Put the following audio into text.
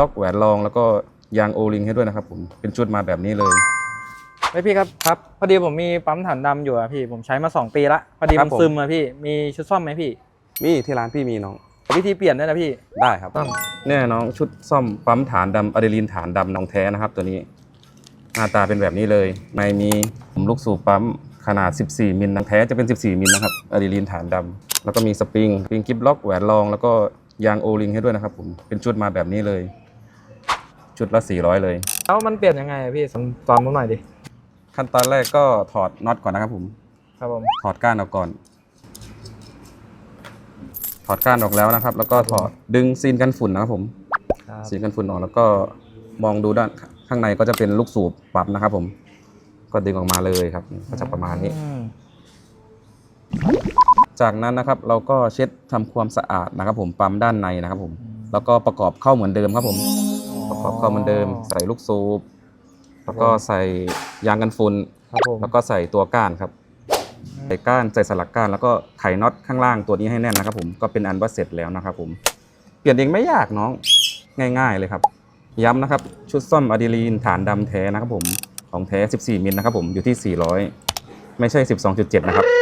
ล็อกแหวนรองแล้วก็ยางโอลิงให้ด้วยนะครับผมเป็นชุดมาแบบนี้เลยเฮ้ยพี่ครับครับพอดีผมมีปั๊มฐานดำอยู่อะพี่ผมใช้มา 2 ปีละพอดีครัมับนผม ซึมอะพี่มีชุดซ่อมไหมพี่มีที่ร้านพี่มีน้องวิธีเปลี่ยนด้วยนะพี่ได้ครับ ต้องเนี่ยน้องชุดซ่อมปั๊มฐานดำอะดรีนาลีนฐานดำน้องแท้นะครับ ตัวนี้ หน้าตาเป็นแบบนี้เลยในมีผมลูกสูบปั๊มขนาด 14 มิลน้องแท้จะเป็น 14 มิลนะครับอะดรีนาลีนฐานดำแล้วก็มีสปริงสปริงกิฟล็อกแหวนรอง แล้วก็ยางโอลิงให้ด้วยนะครับผมเป็นชุดมาแบบนี้เลย ชุดละ 400 เลย แล้วมันเปลี่ยนยังไงอะพี่สอนสอนผมหน่อยดิขั้นตอนแรกก็ถอดน็อตก่อนนะครับผม ครับผมถอดก้านออกก่อน ถอดก้านออกแล้วนะครับ แล้วก็ถอดดึงซีนกันฝุ่นนะครับผม ครับซีนกันฝุ่นออกแล้วก็มองดูด้านข้างในก็จะเป็นลูกสูบปรับนะครับผม ก็ดึงออกมาเลยครับ ก็จะประมาณนี้ อืมจากนั้นนะครับเราก็เช็ดทำความสะอาดนะครับผมปั๊มด้านในนะครับผม แล้วก็ประกอบเข้าเหมือนเดิมครับผม ประกอบเข้าเหมือนเดิม ใส่ลูกสูบแล้วก็ใส่ยางกันฝุ่นครับผมแล้วก็ใส่ตัวก้านครับใส่ก้านใส่สลักก้านแล้วก็ไขน็อตข้างล่างตัวนี้ให้แน่นนะครับผมก็เป็นอันว่าเสร็จแล้วนะครับผมเปลี่ยนเองไม่ยากน้องง่าย ๆ เลยครับ ย้ำนะครับชุดซ่อมอะดรีนาลีนฐานดำแท้นะครับผมของแท้ 14 มิลนะครับผมอยู่ที่ 400 ไม่ใช่ 12.7 นะครับ